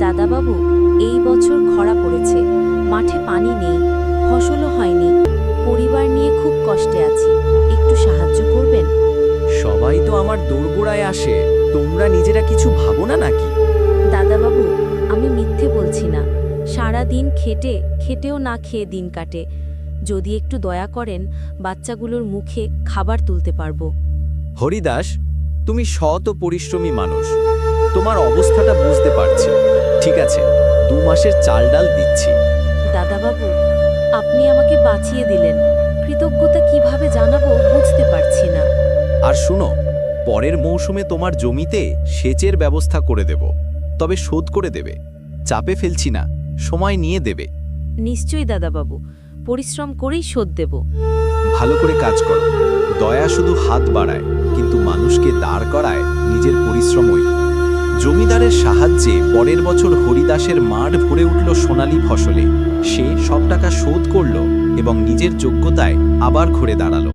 দাদাবাবু এই বছর খরা পড়েছে মাঠে পানি নেই ফসলও হয়নি পরিবার নিয়ে খুব কষ্টে আছি একটু সাহায্য করবেন? সবাই তো আমার দোরগোড়ায় আসে তোমরা নিজেরা কিছু ভাবো না নাকি? দাদাবাবু আমি মিথ্যে বলছি না সারা দিন খেটে খেটেও না খেয়ে দিন কাটে যদি একটু দয়া করেন বাচ্চাগুলোর মুখে খাবার তুলতে পারব। হরিদাস তুমি সৎ ও পরিশ্রমী মানুষ তোমার অবস্থাটা বুঝতে দু মাসের চাল ডাল দিচ্ছি। দাদাবাবু আপনি আমাকে বাঁচিয়ে দিলেন। কৃতজ্ঞতা কীভাবে জানাব বুঝতে পারছি না। আর শুনো পরের মৌসুমে তোমার জমিতে সেচের ব্যবস্থা করে দেব। তবে শোধ করে দেবে। চাপে ফেলছি না সময় নিয়ে দেবে। নিশ্চয়ই দাদাবাবু পরিশ্রম করেই শোধ দেব। ভালো করে কাজ করো। দয়া শুধু হাত বাড়ায় কিন্তু মানুষকে দাঁড় করায় নিজের পরিশ্রমই। জমিদারের সাহায্যে পরের বছর হরিদাসের মাঠ ভরে উঠল সোনালি ফসলে। সে সব টাকা শোধ করল এবং নিজের যোগ্যতায় আবার ঘুরে দাঁড়াল।